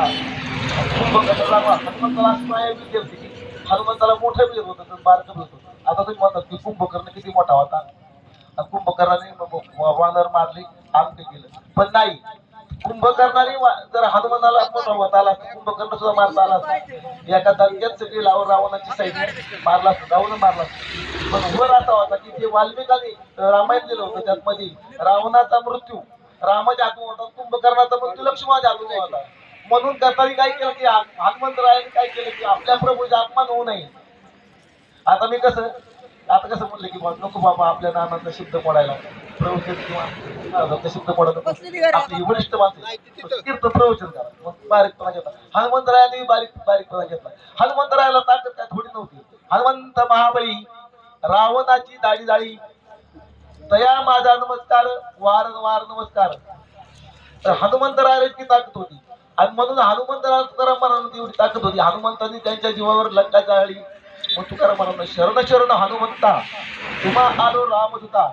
होता. हनुमंताला अशी माया की हनुमंताला मोठा वीर होता तर बारकं होतं. आता तुम्ही म्हणतात की कुंभकर्ण किती मोठा होता. कुंभकर्णाने वानर मारले आमटे केलं. पण नाही. कुंभकर्णाने वा- जर हनुमंताला मोठा होता आला कुंभकर्ण सुद्धा मारता आला असता. एका दणक्यात सगळी लावून रावणाची साईड मारला असता रावण मारला असता. पण वर असा होता की जे वाल्मिकाने रामायण दिलं होतं त्यात मध्ये रावणाचा मृत्यू रामाच्या हातून होता कुंभकर्णाचा मृत्यू लक्ष्मणाच्या हातून होता म्हणून कथाने काय केलं की हन- हनुमंतरायाने काय केलं की आपल्या प्रभूचा अपमान होऊ नये. आता मी कसं आता कसं म्हणलं की नको बाबा आपल्या नानांचा शब्द पडायला. प्रवचन किंवा शब्द पडत आपली वरिष्ठ माणसं. कीर्तन प्रवचन करा. मग बारीकपणा घेतला. हनुमंतरायाने बारीक बारीकपणा घेतला. हनुमंतरायाला ताकद काय? थोडी नव्हती. हनुमंत महाबळी रावणाची दाढी दाढी तया माझा नमस्कार वारंवार नमस्कार. तर हनुमंतरायाला इतकी ताकद होती. आणि म्हणून हनुमंतराला तुकाराम महाराजांची एवढी ताकद होती. हनुमंतांनी त्यांच्या जीवावर लंका जाळली. मग तुकाराम शरण शरण हनुमंता तुम्हा आलो रामदूता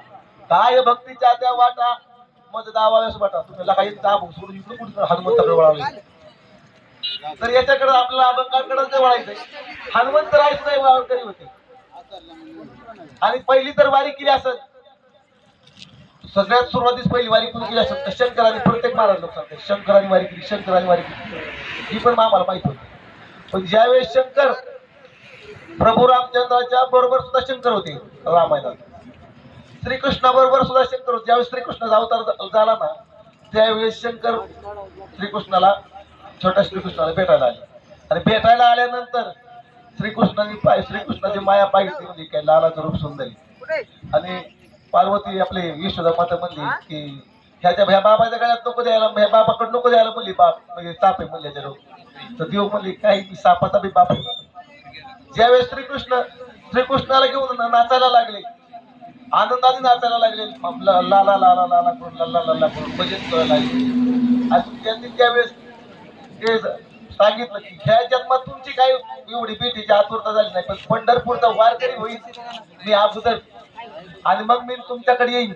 काय भक्तीच्या त्या वाटा? मज दावाव्यास वाटा. तुम्ही काही दाब सोडून इकडे कुठे हनुमंताकडे वळाले तर याच्याकडे आपल्याला अभंगाकडे जे वळायचंय. हनुमंतराय सुद्धा वारकरी होते. आणि पहिली तर वारी केली असत सगळ्यात सुरुवातीस पहिली वारी कुणी केली असत शंकराने प्रत्येक महाराज लोक सांगतात शंकराने वारी केली शंकराने वारी केली. ही पण आम्हाला माहीत होती. पण ज्यावेळेस शंकर प्रभू रामचंद्राच्या बरोबर सुद्धा शंकर होते रामायणात. श्रीकृष्णाबरोबर सुद्धा शंकर होते. ज्यावेळेस श्रीकृष्णाचा अवतार झाला ना त्यावेळेस शंकर श्रीकृष्णाला छोट्या श्रीकृष्णाला भेटायला आले. आणि भेटायला आल्यानंतर श्रीकृष्णाने पाय श्रीकृष्णाची माया पाहिली म्हणजे काय लालाचं रूप सुंदरी. आणि पार्वती आपले यशोदा माता म्हणली की ह्याच्या ह्या बाबाच्या गळ्यात नको द्यायला ह्या बाबाकडे नको द्यायला म्हणली बाप म्हणजे साप आहे म्हणली. तर देव म्हणली काही सापाचा बी बाप आहे ज्यावेळेस श्रीकृष्ण श्रीकृष्णाला घेऊन नाचायला लागले आनंदाने नाचायला लागले लाला लाला लाला करून लाला लाला करून भजन करायला लागले आणि त्यांनी त्यावेळेस ते सांगितलं की ह्या जन्मात तुमची काही एवढी भेटीची आतुरता झाली नाही पण पंढरपूरचा वारकरी होईल मी अगोदर आणि मग मी तुमच्याकडे येईन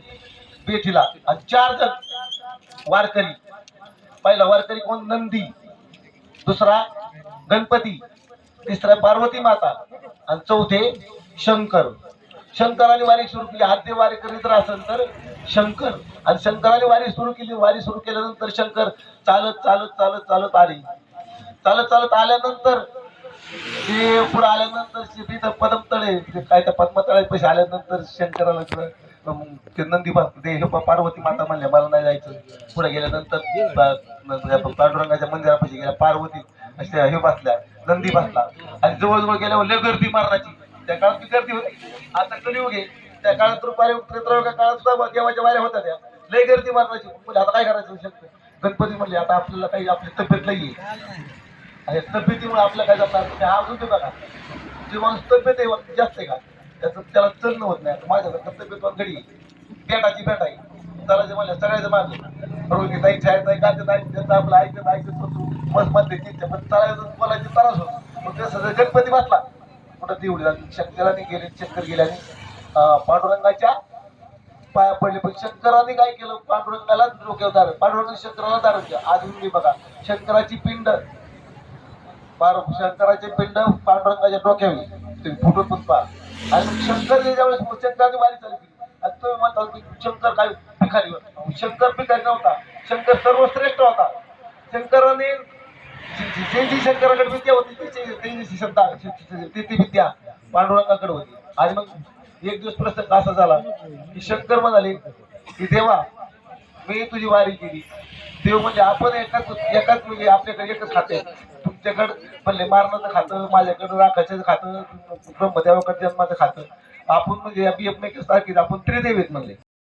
भेटीला. आणि चार जण वारकरी. पहिला वारकरी कोण? नंदी. दुसरा गणपती. तिसरा पार्वती माता. आणि चौथे शंकर. शंकराने वारी सुरू केली. आद्य वारी करीत असेल तर शंकर. आणि शंकराने वारी सुरू केली. वारी सुरू केल्यानंतर शंकर चालत चालत चालत चालत आले. चालत चालत आल्यानंतर ते पुढे आल्यानंतर ते तिथं पदमतळे काय त्या पद्मतळे पैसे आल्यानंतर शंकराला ते नंदी ते हे पार्वती माता म्हणल्या मला नाही जायचं. पुढे गेल्यानंतर पांडुरंगाच्या मंदिरापाशी गेल्या पार्वती अशा हे बसल्या नंदी बसला. आणि जवळजवळ गेल्यावर लय गर्दी मारण्याची त्या काळात ती गर्दी होती. आता कलियुग आहे त्या काळात रुपारी त्रेत्रायुगा काळात सुद्धा देवाच्या वाऱ्या होत्या त्या. लय गर्दी मारण्याची म्हणजे आता काय करायचं? शकतं गणपती म्हणले आता आपल्याला काही आपली तब्येत नाही आणि तब्येतीमुळे आपल्या काय जमणार ते हा अजून ते बघा. जेव्हा माणूस तब्येत आहे जास्त आहे का? त्याचं त्याला चलन होत नाही. आता माझ्यासारखं तब्येत घडी पेटाची पेट आहे. त्याला जे म्हणलं सगळ्याचं मागं रोगी ताई छाय आहे का ते त्यांचं आपलं ऐकत ऐकत होतो. मस्त मध्ये तिथे पण चालायचं बोलायची त्रास होतो. मग ते सगळं गणपती बसला कुठं तेवढी शंकराने गेले चक्कर गेल्याने. पांडुरंगाच्या पाया पडले पण शंकराने काय केलं? पांडुरंगाला डोक्यावर दार पांडुरंग शंकराला दार आज मी बघा शंकराची पिंड बार शंकराचे पिंड पांडुरंगाच्या डोक्यावर तुम्ही फोटो पण आणि शंकर ज्यावेळेस शंकराने वारी चालू केली आणि तुम्ही म्हणता की शंकर काय भिकारी होता. शंकर भिकारी नव्हता. शंकर सर्वश्रेष्ठ होता. शंकराने जी जी- शंकराकडे विद्या होती तिची त्यांची श्रद्धा ती ती विद्या पांडुरंगाकडे होती. आणि मग एक दिवस प्रसंग असा झाला की शंकर म्हणाले की देवा मी तुझी वारी केली. देव म्हणजे आपण एकाच एकाच म्हणजे आपल्याकडे एकच खाते. त्याच्याकडं म्हणले मारणाचं खातं माझ्याकडं राखायचं खातं ब्रह्मदेवाकडे जन्माचं खातं. आपण म्हणजे एकमेकांसारखीच आपण त्रिदेवीत म्हणले.